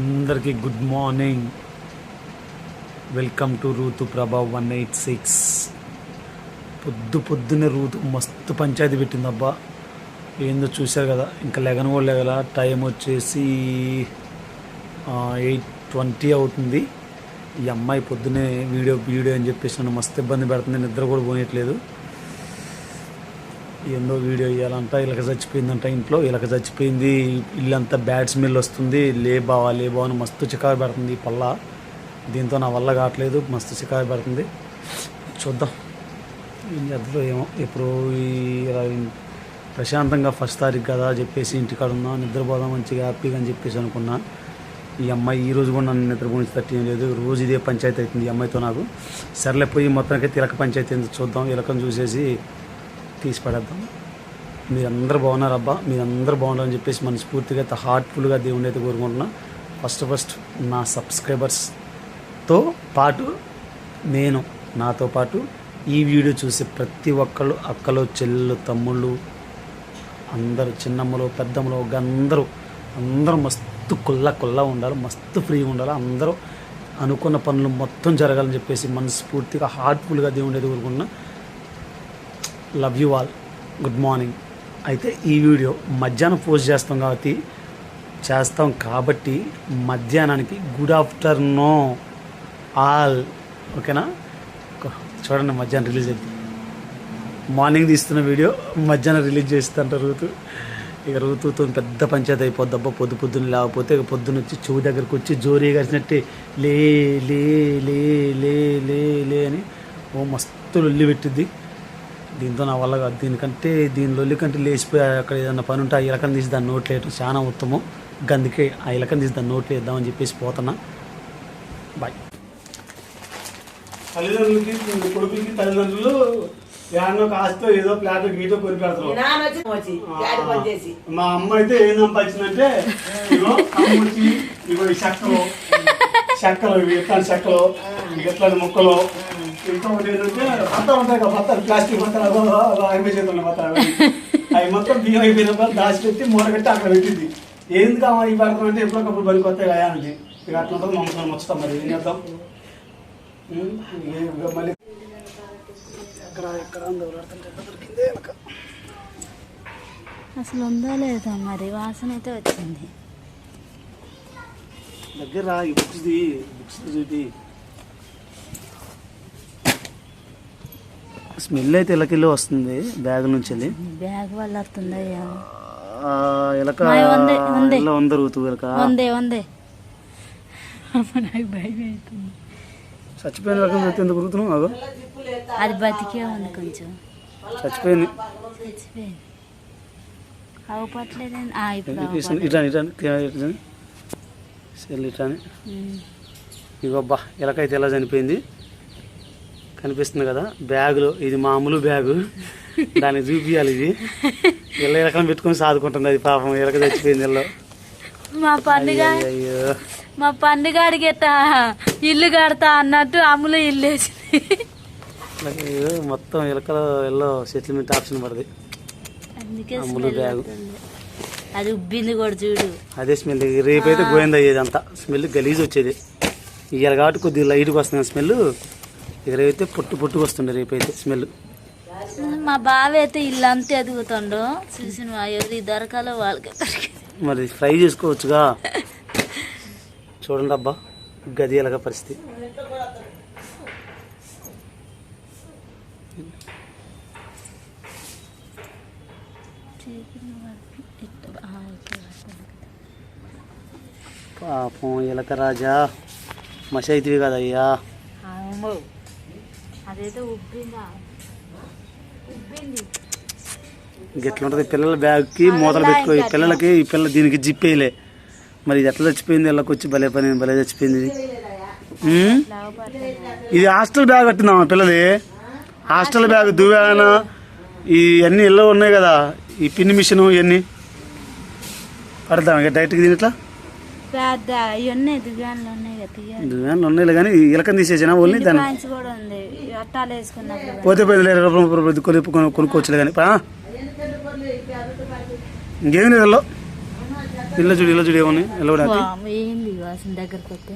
అందరికీ good morning. Welcome to Ruth Prabha one eight six. పొద్దు పొద్దునే రూతు మస్తు పంచాయతీ పెట్టిందబ్బా. ఏందో చూశారు కదా ఇంకా లెగన్ కూడా లేగల. టైం వచ్చేసి ఎయిట్ ట్వంటీ అవుతుంది. ఈ అమ్మాయి పొద్దునే వీడియో వీడియో అని చెప్పేసి నన్ను మస్తు ఇబ్బంది పెడుతుంది నిద్ర కూడా పోయట్లేదు ఏందో వీడియో ఇవ్వాలంట ఇలాగ చచ్చిపోయిందంట ఇంట్లో ఇలాగ చచ్చిపోయింది ఇల్లంతా బ్యాడ్ స్మెల్ వస్తుంది లే బావా లే బావా అని మస్తు చికాకు పెడుతుంది ఈ పల్ల దీంతో నా వల్ల కావట్లేదు మస్తు చికాకు పెడుతుంది. చూద్దాం. ఏం చేద్దాం ఏమో ఇప్పుడు ఈ ఇలా ప్రశాంతంగా ఫస్ట్ తారీఖు కదా చెప్పేసి ఇంటికాడ ఉన్నా నిద్రపోదాం మంచిగా హ్యాపీగా అని చెప్పేసి అనుకున్నా. ఈ అమ్మాయి ఈ రోజు కూడా నన్ను నిద్రపోయించి తట్టి లేదు రోజు ఇదే పంచాయతీ అవుతుంది ఈ అమ్మాయితో నాకు. సర్లే పోయి మొత్తానికి తిలక పంచాయతీ చూద్దాం ఇలకం చూసేసి తీసి పడేద్దాం మీరందరూ బాగున్నారు అబ్బా మీరందరూ బాగున్నారని చెప్పేసి మనస్ఫూర్తిగా అయితే హార్ట్ఫుల్గా దేవుని అయితే కోరుకుంటున్నా ఫస్ట్ ఫస్ట్ నా సబ్స్క్రైబర్స్తో పాటు నేను నాతో పాటు ఈ వీడియో చూసే ప్రతి ఒక్కళ్ళు అక్కలు చెల్లెలు తమ్ముళ్ళు అందరూ చిన్నమ్మలు పెద్దమ్మలు అందరూ అందరూ మస్తు కుల్ల కుల్ల ఉండాలి మస్తు ఫ్రీగా ఉండాలి అందరూ అనుకున్న పనులు మొత్తం జరగాలని చెప్పేసి మనస్ఫూర్తిగా హార్ట్ఫుల్గా దేవుని అయితే కోరుకుంటున్నా. Love you all. Good morning. అయితే ఈ వీడియో మధ్యాహ్నం పోస్ట్ చేస్తాం కాబట్టి చేస్తాం కాబట్టి మధ్యాహ్నానికి గుడ్ ఆఫ్టర్నూన్ ఆల్. ఓకేనా? చూడండి మధ్యాహ్నం రిలీజ్ అయింది మార్నింగ్ తీస్తున్న వీడియో మధ్యాహ్నం రిలీజ్ చేస్తుంట రూతు. ఇక రూతుతో పెద్ద పంచాయతీ అయిపోద్ది. అబ్బా పొద్దు పొద్దున్న లేకపోతే ఇక పొద్దున వచ్చి చెవు దగ్గరకు వచ్చి జోరీ కలిసినట్టే లే లే లే లే లే లే అని ఓ మస్తు లొల్లి పెట్టిద్ది. దీంతో నా వల్ల కాదు. దీనికంటే దీని లొల్లి కంటే లేచిపోయి అక్కడ ఏదన్నా పని ఉంటే ఆ ఇలకని తీసి దాన్ని నోట్లు వేయటం చాలా ఉత్తమం. గందుకే ఆ ఇలకని తీసి దాన్ని నోట్లు వేద్దామని చెప్పేసి పోతున్నా. బాయ్ తల్లిదండ్రులకి కొడుకులకి తల్లిదండ్రులు ఏమన్నా కాస్తో ఏదో ప్లాట్ గీతో కొని పెడతారు. మా అమ్మ అయితే ఏం సంపాదించిందంటే ఇగో ఈ చెక్కలు. చెక్కలు ఇవి ఎట్లాంటి చెక్కలు? ఎట్లాంటి మొక్కలు? ఏంటంటే బత్తాలు ఉంటాయి కదా బత్తాలు ప్లాస్టిక్ బత్తాలు అయిపోయి చేతున్న బత్తాలు అవి. మొత్తం బియ్యం అక్కడ పెట్టింది ఈ పెడతాం అంటే పనికి వస్తాయి కదా ఇక అట్లా ఉంటుంది మమ్మల్ని వచ్చుతాం మరి ఏం చేద్దాం? మళ్ళీ అసలు ఉందో లేదో మరి వాసన అయితే వచ్చింది. దగ్గర ఈ బుక్స్ ది బుక్స్ చూపి స్మెల్ అయితే ఇలకెళ్ళి వస్తుంది బ్యాగ్ నుంచి వెళ్ళి బ్యాగ్ వల్ల వస్తుందయ్యా ఆ, ఇలక. ఇలా ఉంది ఋతు ఇలక వందే వందే. అమ్మ నాకు భయం అవుతుంది. చచ్చిపోయిన రకం అయితే ఎందుకు ఋతున్నావు అగో అది బతికే ఉంది కొంచెం. చచ్చిపోయింది. అవ్వట్లేదండి. ఇప్పుడు ఇటాని ఉమ్. ఇగో బా ఇలకైతే ఎలా చనిపోయింది? కనిపిస్తుంది కదా బ్యాగులో ఇది మామూలు బ్యాగు. దాన్ని చూపియాలి ఇది. ఇళ్ళ ఇలకను పెట్టుకొని సాదుకుంటుంది అది పాపం ఇలక చచ్చిపోయింది ఇల్లు మా పండుగ అయ్యో మా పండుగ అడిగేట ఇల్లు కడతా అన్నట్టు అమ్ములు ఇల్లు వేసింది. మొత్తం ఇలకలో ఎల్లో సెటిల్మెంట్ ఆప్షన్ పడింది. అమ్ములు బ్యాగు. అది ఉబ్బింది కూడా చూడు. అదే స్మెల్. రేపైతే గోయింద అయ్యేది అంతా. స్మెల్ గలీజ్ వచ్చేది. ఇవాళ కాబట్టి కొద్దిగా లైట్గా వస్తుంది స్మెల్. రేపైతే పొట్టు పొట్టుకు వస్తుండే రేపైతే స్మెల్. మా బావ అయితే ఇల్లు అంతా ఎదుగుతుండో. చూసిన ఎవరి దొరకాలో వాళ్ళకి మరి ఫ్రై చేసుకోవచ్చుగా. చూడండి అబ్బా గది ఎలాగ పరిస్థితి. పాపం ఎలక రాజా మసి అవుతుంది కదయ్యా. అమ్మో అదైతే ఉబ్బిందా? ఉబ్బింది. ఎట్లుంటది పిల్లల బ్యాగ్కి మూతలు పెట్టుకో. ఈ పిల్లలకి ఈ పిల్ల దీనికి జిప్పేయలే మరి ఇది ఎట్లా చచ్చిపోయింది? ఎల్లకి వచ్చి భలే పని భలే చచ్చిపోయింది ఇది. హాస్టల్ బ్యాగ్ కట్టిందమ్మా పిల్లది హాస్టల్ బ్యాగ్ దువ్వాన ఈ అన్ని ఇళ్ళో ఉన్నాయి కదా. ఈ పిన్ని మిషన్ ఇవన్నీ. పడతాం ఇక డైరెక్ట్గా దీని ఇట్లా? పెద్ద ఇవన్నీ ఉన్నాయి కదా తీయాలి. దువ్వాన్లు ఉన్నాయి కానీ ఇలకని తీసేసిన ఓన్లీ పాయింట్స్ కూడా ఉంది. అట్టాలు వేసుకున్నప్పుడు పోతే పోయింది రూపాయలు ముప్పై రూపాయలు కొనుక్కు కొను-. ఇంకేం లేదు వీళ్ళు. ఇళ్ళ చూడు ఇళ్ళ చూడు కూడా వామ్మో, ఏంది వాసన దగ్గరకు వస్తే.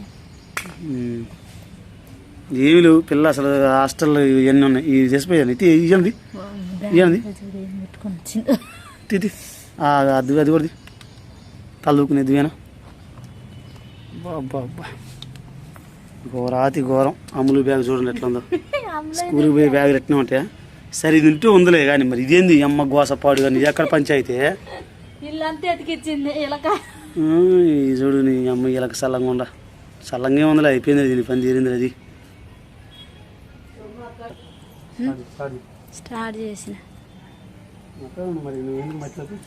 ఏమి లేవు. పిల్ల అసలు హాస్టల్లో ఇవన్నీ ఉన్నాయి. ఇది చేసిపోయాను ఇది ఇవ్వండి ఇవ్వండి తీది అది అది కూడా తలుకునేది వేనా బాబా ఘోరాతి ఘోరం. అమ్ములు బ్యాగ్ చూడండి ఎట్లా ఉందో స్కూల్కి పోయి బ్యాగ్ ఎట్లా ఉంటాయా సరే ఇది ఉంటే ఉందిలే కానీ మరి ఇదేంది అమ్మ గోసపాడు కానీ ఇది ఎక్కడ పంచాయితే? ఇలక. ఈ చూడు నీ అమ్మ ఇలాగ చల్లంగా ఉండ చల్లంగా ఉందిలే అయిపోయింది దీని పని తీరింది అది స్టార్ట్ చేసిన. మరి నువ్వు ఎందుకు మట్టిలోకి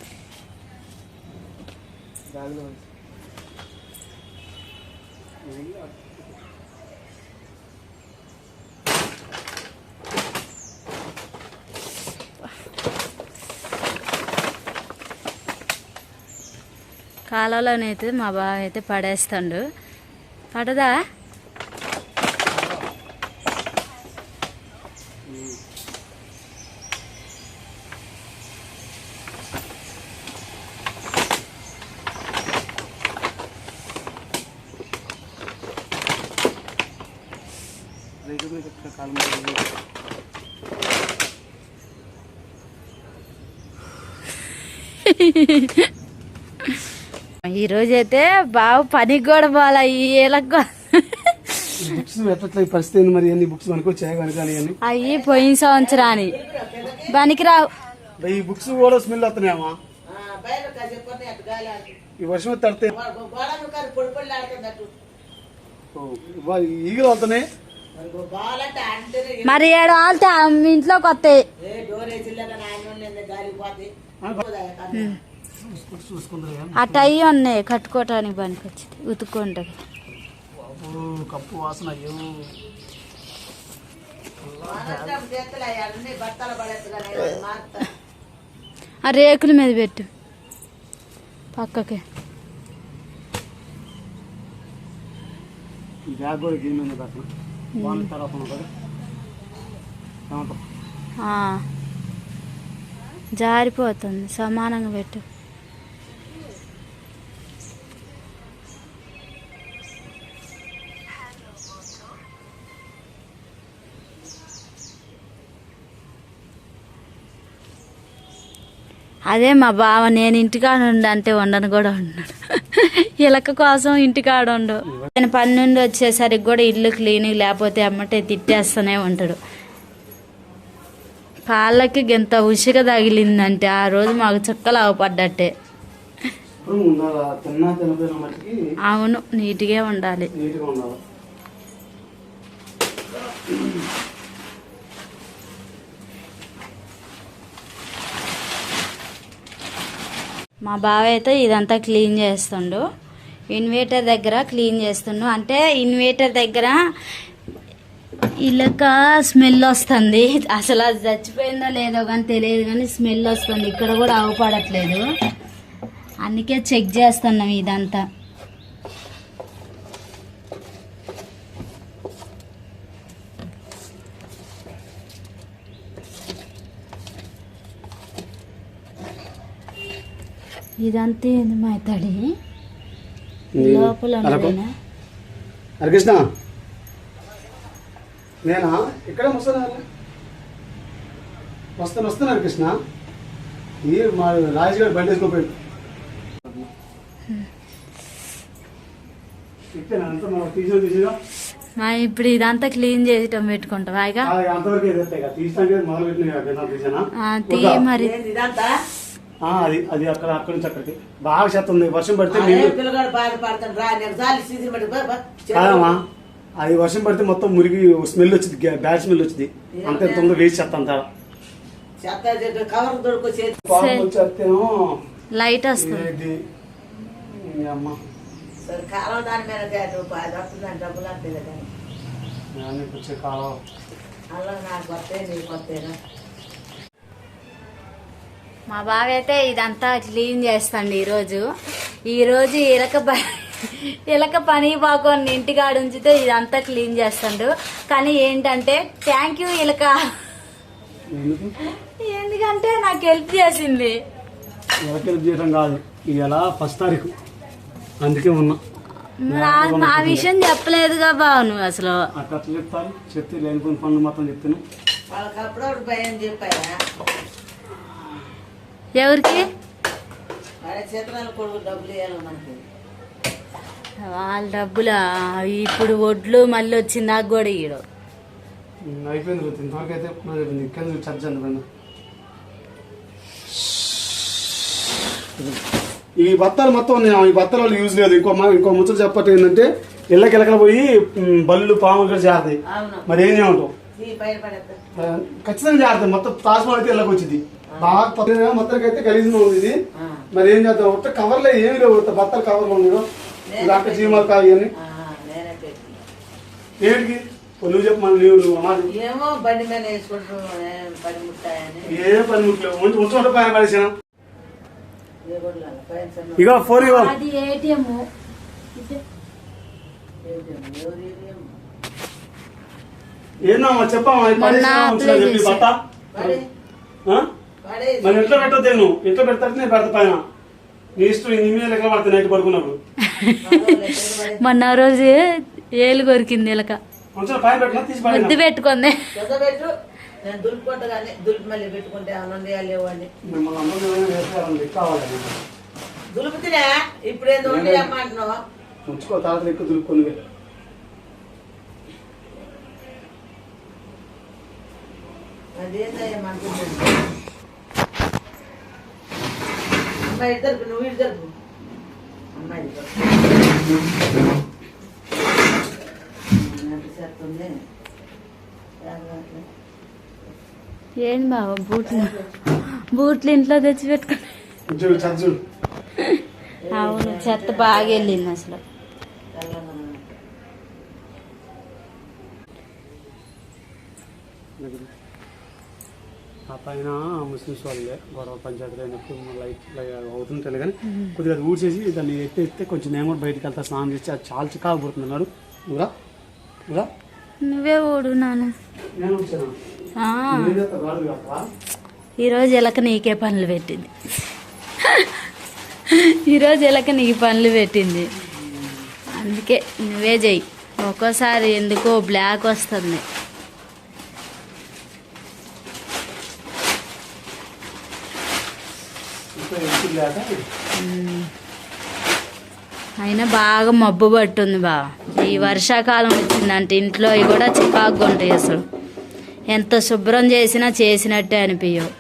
కాలంలోనైతే మా బావ అయితే పడేస్తాడు. పడదా? ఈరోజైతే బావ పనికి కూడా పోవాలా ఈ బుక్స్ పరిస్థితి ఏంది మరి? అన్ని బుక్స్ మనకు వచ్చాయి కనుక అని అయ్యి పోయిన సంవత్సరాని పనికిరావు. ఈ బుక్స్ కూడా స్మెల్ వస్తున్నాయమ్మా. ఈ వర్షం తడితే ఈగలు వస్తున్నాయి. మరి ఏడు మీ ఇంట్లోకి వస్తాయి అటు అయ్యి ఉన్నాయి కట్టుకోవటానికి పనికి వచ్చింది ఉతుక్కుంటది కప్పు వాసన ఆ రేకుల మీద పెట్టు పక్కకి. బ్యాగ్ కూడా తర్వాత ఉంటుంది. జారిపోతుంది సమానంగా పెట్టు. అదే మా బావ నేను ఇంటికాడ ఉండు అంటే ఉండను కూడా ఉన్నాడు ఇలక కోసం ఇంటికాడ ఉండు. ఆయన పని నుండి వచ్చేసరికి కూడా ఇల్లు క్లీనింగ్ లేకపోతే అమ్మటే తిట్టేస్తూనే ఉంటాడు. కాళ్ళకి ఎంత ఉసిగ తగిలిందంటే ఆ రోజు మాకు చుక్కలు అవపడ్డట్టే అవును నీట్గా ఉండాలి నీట్గా ఉండాలి మా బావ అయితే ఇదంతా క్లీన్ చేస్తుండు. ఇన్వేటర్ దగ్గర క్లీన్ చేస్తుండు. అంటే ఇన్వేటర్ దగ్గర ఇలాక స్మెల్ వస్తుంది. అసలు అది చచ్చిపోయిందో లేదో కానీ తెలియదు కానీ స్మెల్ వస్తుంది. ఇక్కడ కూడా అవపడట్లేదు అందుకే చెక్ చేస్తున్నాం ఇదంతా. ఇదంతా ఏంది మా తడి? లోపల హరికృష్ణ. నేనా? ఇక్కడే వస్తాను వస్తాను వస్తాను హరికృష్ణ. ఈ మా రాజు గారు బండి వేసుకోపోయాడు ఇప్పుడు ఇదంతా క్లీన్ చేయటం పెట్టుకుంటాం ఇక? అంతవరకు మరి. అది అది అక్కడ అక్కడి నుంచి అక్కడికి. బాగా చెత్త ఉంది వర్షం పడితే. కాదమ్మా. అది వర్షం పడితే మొత్తం మురిగి స్మెల్ వచ్చింది బ్యాడ్ స్మెల్ వచ్చింది. అంత ఎంత ఉందో వేసి చెత్త అంతా లైట్ వస్తుంది. కాలం దాని మీద డబ్బులు అంటే కాలం అలా నాకు కొత్త నీకు కొత్తేనా మా బావ అయితే ఇదంతా క్లీన్ చేస్తాండి ఈరోజు. ఈరోజు ఇలక ఇలక పని బాగుంది ఇంటికాడ ఉంచితే ఇదంతా క్లీన్ చేస్తాడు. కానీ ఏంటంటే థ్యాంక్ యూ ఇలక. ఎందుకు? ఎందుకంటే నాకు హెల్ప్ చేసింది. హెల్ప్ చేయడం కాదు. ఇవాళ ఫస్ట్ తారీఖు. అందుకే ఉన్నా. నా- విషయం చెప్పలేదుగా బావ నువ్వు అసలు. అట్లా చెప్తారు. చెప్తే లేనిపోయిన పనులు మాత్రం చెప్తాను వాళ్ళకి అప్పుడప్పుడు భయం చెప్పారా ఎవరికి? వాళ్ళ డబ్బులు వాళ్ళ ఇప్పుడు వడ్లు మళ్ళీ వచ్చింది నాకు కూడా ఈడు అయిపోయింది. ఇంతవరకు అయితే చర్చ ఈ బత్తాలు మొత్తం ఉన్నాయి. ఈ బత్తాల వల్ల యూజ్ లేదు. ఇంకో మా- ఇంకో ముచ్చట చెప్పట్టు ఏంటంటే ఇళ్ళకి ఇళ్ళకల పోయి బళ్ళు పాములు కూడా చేరతాయి అవును. మరి ఏం చేయమంటావు? ఖచ్చితంగా చేరతాయి మొత్తం తాజ్మహల్ అయితే ఇళ్ళకి వచ్చింది బాగా పక్కన మొత్తానికి అయితే గలీజ్గా ఉంది ఇది. మరి ఏం చేద్దాం? ఒక్క కవర్లో ఏమి లేవు. బత్తాలు కవర్లో ఉన్నాయి దాంట్లో చీమలు కాయి అని ఏంటికి? ఓ నువ్వు చెప్పు మళ్ళీ నువ్వు నువ్వు అమ్మాది ఏమో బండి మీద వేసుకుంటూ ఏం పని ముట్టాయని ఏ పని ముట్లేవు ఉంచి ఉంచుకుంటే పైన పడేసాను ఇగో ఫోన్ ఇగో అది ఏటీఎం ఏందమ్మా చెప్పమ్మా ఈ ఆ? మరి ఇంట్లో పెట్టొద్దు నువ్వు ఇంట్లో పెడతాడు నేను పెడతా పైన. నీ ఇష్టం నీ మీద లెక్క పడుతుంది నైట్ పడుకున్నప్పుడు. మొన్న రోజు ఏలు కొరికింది ఇలక ఉంచిన పైన పెట్టినా తీసి పైన ముద్దు పెట్టుకుంది. పెట్టు. నేను దులుపుకుంటా కానీ దులిపి మళ్ళీ పెట్టుకుంటే ఆనంద లేవు అని. మిమ్మల్ని అందరూ వేసుకోవాలని కావాలి దులుపుతున్నా ఇప్పుడేందో ఉండి అమ్మంటున్నావు ఉంచుకో తాతలు ఎక్కువ దులుపుకొని అదేందయ్యా మంటుంది అమ్మాయి ఇద్దరు నువ్వు ఇద్దరు అమ్మాయి చెప్తుంది ఏం బావ బూట్లు బూట్లు ఇంట్లో తెచ్చి పెట్టుకుని చూడు చదువు చూడు. అవును చెత్త బాగా వెళ్ళింది అసలు. ఆ పైన ముస్లిమ్స్ వాళ్ళే గొడవ పంచాయతీలు అయినప్పుడు లైట్ అవుతుంటాయి కానీ కొద్దిగా అది ఊడ్చేసి దాన్ని ఎత్తి ఎత్తే కొంచెం నేను కూడా బయటికి వెళ్తా స్నానం చేసి అది చాలా చికాకు పడుతున్నాడు నువ్వురా? నువ్వురా? నువ్వే ఓడు నాను ఈరోజు ఎలక నీకే పనులు పెట్టింది. ఈరోజు ఎలక నీకు పనులు పెట్టింది. అందుకే నువ్వే చెయ్యి. ఒక్కోసారి ఎందుకో బ్లాక్ వస్తుంది ఇంకా ఎక్కువ లేక అయినా బాగా మబ్బు పట్టుంది బా. ఈ వర్షాకాలం వచ్చిందంటే ఇంట్లో అవి కూడా చికాకుగా ఉంటాయి అసలు. ఎంత శుభ్రం చేసినా చేసినట్టే అనిపించవు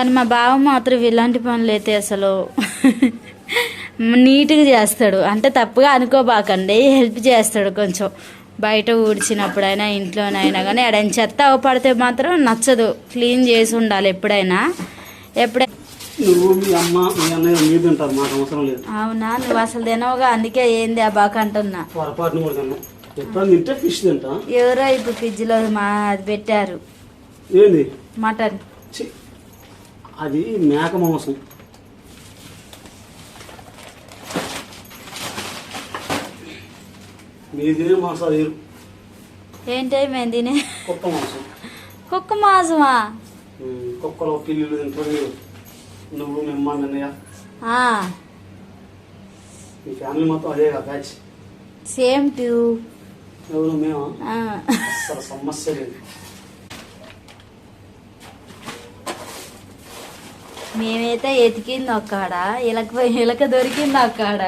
కానీ మా బావ మాత్రం ఇలాంటి పనులు అయితే అసలు నీట్గా చేస్తాడు. అంటే తప్పుగా అనుకోబాకండి. హెల్ప్ చేస్తాడు కొంచెం. బయట ఊడ్చినప్పుడైనా ఇంట్లోనైనా కానీ ఆడైనా చెత్త పడితే మాత్రం నచ్చదు. క్లీన్ చేసి ఉండాలి ఎప్పుడైనా. ఎప్పుడైనా మీ మీ అవునా? నువ్వు అసలు తినవుగా? అందుకే ఏంది ఆ బాక అంటున్నా. ఎవరో ఇప్పుడు ఫ్రిడ్జ్లో మా అది పెట్టారు. మటన్. అది మేక మాంసం. మీరు తినే మాంసాలు వేరు? ఏంటి మేము తినే? కుక్క మాంసం. కుక్క మాసమా? కుక్కలు పిల్లులు తింటారు నువ్వు మీ అమ్మ మీ ఫ్యామిలీ మొత్తం అదే కదా బ్యాచ్? Same to. ఎవరు మేము. అసలు సమస్య లేదు. మేమైతే ఎతికింది ఒక్కడ. ఇలక ఇలక దొరికింది ఒక్కడ.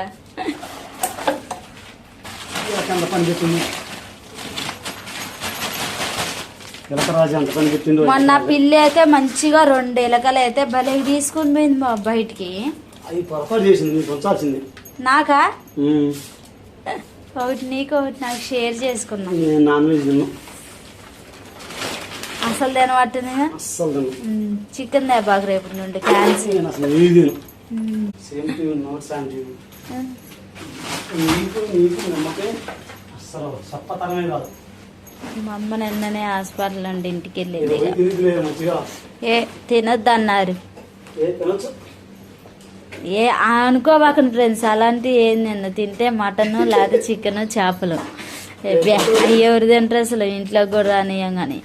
మొన్న పిల్లి అయితే మంచిగా రెండు ఇలకలు అయితే భలే తీసుకుని పోయింది మా బయటికి నీకు ఒకటి నీకు ఒకటి నాకు షేర్ చేసుకున్నాం. నోట్స్ అండ్ నీకు నీకు నమ్మకే అస్సలు సప్పతరమే కాదు. మా అమ్మ నిన్ననే హాస్పిటల్ నుండి ఇంటికి వెళ్ళింది ఏ తినొద్దు అన్నారు. ఏ అనుకోబాకండి ఫ్రెండ్స్ అలాంటివి ఏం నిన్న తింటే మటన్ లేదా చికెన్ చేపలు. ఎవరు తింటారు అసలు ఇంట్లో కూడా రానియం కానీ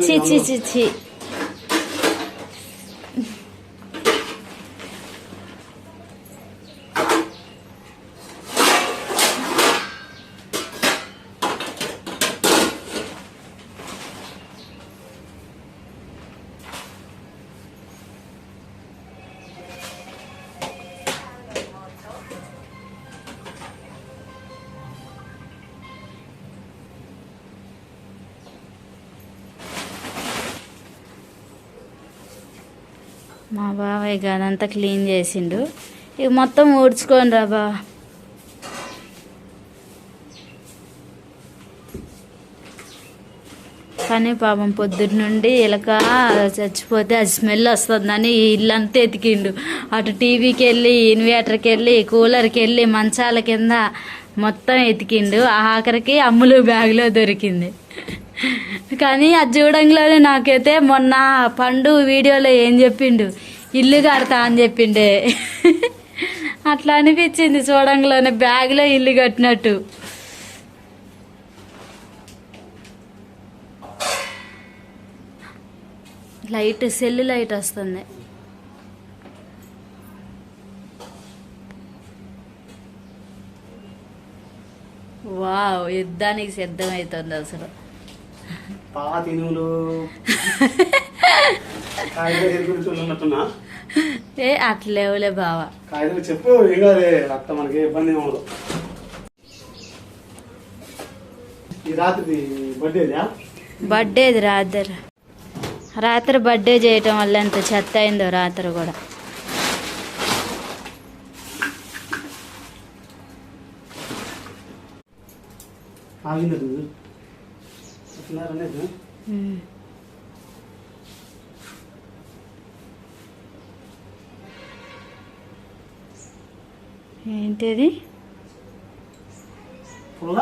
తింటారు చి చి చి మా బాబాయ్ అదంతా క్లీన్ చేసిండు. ఇక మొత్తం ఊడ్చుకోండి రా బా. కానీ పాపం పొద్దున్న నుండి ఇలక చచ్చిపోతే అది స్మెల్ వస్తుందని ఇల్లంతా ఎతికిండు. అటు టీవీకి వెళ్ళి ఇన్వర్టర్కి వెళ్ళి కూలర్కి వెళ్ళి మంచాల కింద మొత్తం ఎతికిండు. ఆ ఆఖరికి అమ్ములు బ్యాగ్లో దొరికింది. కానీ అది చూడంలోనే నాకైతే మొన్న పండు వీడియోలో ఏం చెప్పిండు? ఇల్లు కడతా అని చెప్పిండే. అట్లా అనిపించింది చూడంలోనే బ్యాగ్లో ఇల్లు కట్టినట్టు. లైట్ సెల్ లైట్ వస్తుంది. వావ్ యుద్ధానికి సిద్ధమవుతుంది అసలు. పాత ఇనుములు ఏ అట్లేవులే బావా. కాగితాలు చెప్పు ఏం కాదు అత్త మనకి ఇబ్బంది ఉండదు. ఈ రాత్రి బర్త్డేదా బర్త్డేది రాత్రి. రాత్రి బర్త్డే చేయటం వల్ల ఎంత చెత్త అయిందో రాత్రి కూడా. ఆగింది ఉమ్. ఏంటిది? పుల్ల.